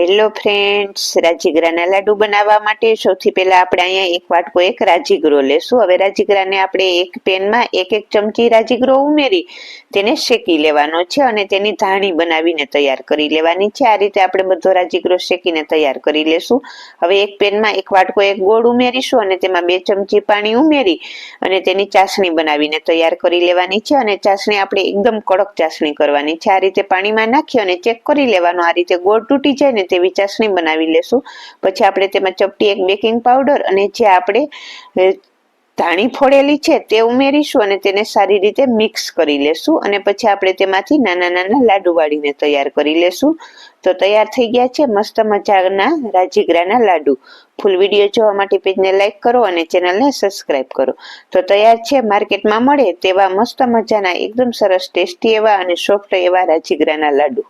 Hello friends રાજીગરાના લાડુ બનાવવા માટે સૌથી પહેલા આપણે અહીંયા એક વાટકો, એક રાજીગરો લેશું. હવે રાજીગરાને આપણે એક પેનમાં એક એક ચમચી રાજીગરો ઉમેરી, તેને શેકી લેવાનો છે અને તેની ધાણી બનાવીને તૈયાર કરી લેવાની છે. આ રીતે આપણે બધો રાજીગરો શેકીને તૈયાર કરી લેશું. હવે એક પેનમાં એક વાટકો, એક ગોળ ઉમેરીશું અને તેમાં બે ચમચી પાણી ઉમેરી અને તેની ચાસણી બનાવીને તૈયાર કરી લેવાની છે અને ચાસણી આપણે એકદમ કડક ચાસણી કરવાની છે. આ રીતે પાણીમાં નાખી અને ચેક કરી લેવાનો. આ રીતે ગોળ તૂટી જાય ને તેવી ચાસણી બનાવી લેશું. પછી આપણે તેમાં ચપટી એક બેકિંગ પાવડર અને જે આપણે ધાણી ફોડેલી છે તે ઉમેરીશું અને તેને સારી રીતે મિક્સ કરી લેશું. અને પછી આપણે તેમાંથી નાના નાના લાડુ વાળીને તૈયાર કરી લેશું. તો તૈયાર થઈ ગયા છે મસ્ત મજાના રાજીગરાના લાડુ. ફૂલ વીડિયો જોવા માટે પેજને લાઇક કરો અને ચેનલને સબસ્ક્રાઇબ કરો. તો તૈયાર છે, માર્કેટમાં મળે તેવા મસ્ત મજાના, એકદમ સરસ ટેસ્ટી એવા અને સોફ્ટ એવા રાજીગરાના લાડુ.